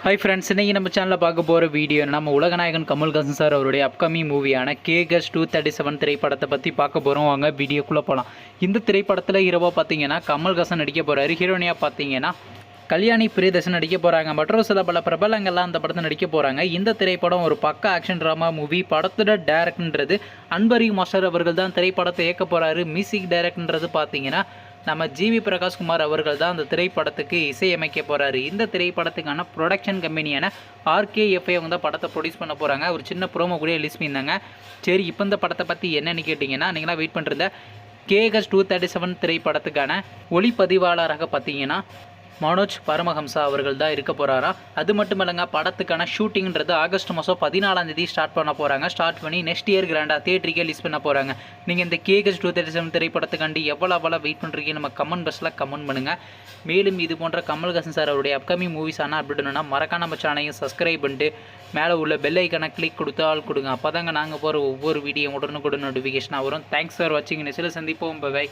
Hi friends இன்றைக்கி நம்ம சேனலில் பார்க்க போகிற வீடியோ நம்ம உலகநாயகன் கமல்ஹாசன் சார் அவருடைய அப்கமிங் மூவியான கேகஸ் டூ தேர்ட்டி செவன் திரைப்படத்தை பற்றி பார்க்க போகிறோம் வாங்க வீடியோக்குள்ளே போகலாம் இந்த திரைப்படத்தில் இரவாக பார்த்தீங்கன்னா கமல்ஹாசன் நடிக்க போகிறாரு ஹீரோனியாக பார்த்தீங்கன்னா கல்யாணி பிரியதர்ஷன் நடிக்க போகிறாங்க மற்றும் சில பல பிரபலங்கள்லாம் அந்த படத்தை நடிக்க போகிறாங்க இந்த திரைப்படம் ஒரு பக்க ஆக்ஷன் ட்ராமா மூவி படத்தோட டேரக்ட்ன்றது அன்பரி மாஸ்டர் அவர்கள் தான் திரைப்படத்தை இயக்க போகிறாரு மியூசிக் டைரக்ட்ன்றது பார்த்தீங்கன்னா நம்ம ஜிவி பிரகாஷ்குமார் அவர்கள் தான் அந்த திரைப்படத்துக்கு இசையமைக்க போகிறாரு இந்த திரைப்படத்துக்கான ப்ரொடக்ஷன் கம்பெனியான ஆர்கேஎஃப்ஐ அவங்க தான் படத்தை ப்ரொடியூஸ் பண்ண போகிறாங்க ஒரு சின்ன ப்ரோமோ கூட ரிலீஸ் பண்ணியிருந்தாங்க. சரி இப்போ இந்த படத்தை பற்றி என்னன்னு கேட்டிங்கன்னா நீங்களாம் வெயிட் பண்ணுறத கேஎஸ் டூ தேர்ட்டி செவன் திரைப்படத்துக்கான ஒளிப்பதிவாளராக பார்த்தீங்கன்னா மனோஜ் பரமஹம்சா அவர்கள் தான் இருக்க போகிறாரா அது மட்டும் இல்லைங்க படத்துக்கான ஷூட்டிங்கிறது ஆகஸ்ட் மாதம் பதினாலாம் தேதி ஸ்டார்ட் பண்ண போகிறாங்க ஸ்டார்ட் பண்ணி நெக்ஸ்ட் இயர் கிராண்டாக தேட்டருக்கே ரிலீஸ் பண்ண போகிறாங்க நீங்கள் இந்த கேகஸ் டூ தேர்ட்டி செவன் திரைப்படத்துக்காண்டி எவ்வளோ அவ்வளோ வெயிட் பண்ணுறீங்க நம்ம கமெண்ட் பஸ்ஸில் கமெண்ட் பண்ணுங்கள் மேலும் இது போன்ற கமல்ஹாசன் சார் அவருடைய அப்கமிங் மூவிஸ் ஆனால் அப்படின்னா மறக்காம நம்ம சேனலையும் சப்ஸ்கிரைப் பண்ணிட்டு மேலே உள்ள பெல் ஐக்கனை கிளிக் கொடுத்து ஆள் கொடுங்க. அப்போ தாங்க நாங்கள் போகிற ஒவ்வொரு வீடியோ உடனுக்குடன் நோட்டிஃபிகேஷனாக வரும். தேங்க்ஸ் ஃபார் வாட்சிங் நெசில் சந்திப்போம். பை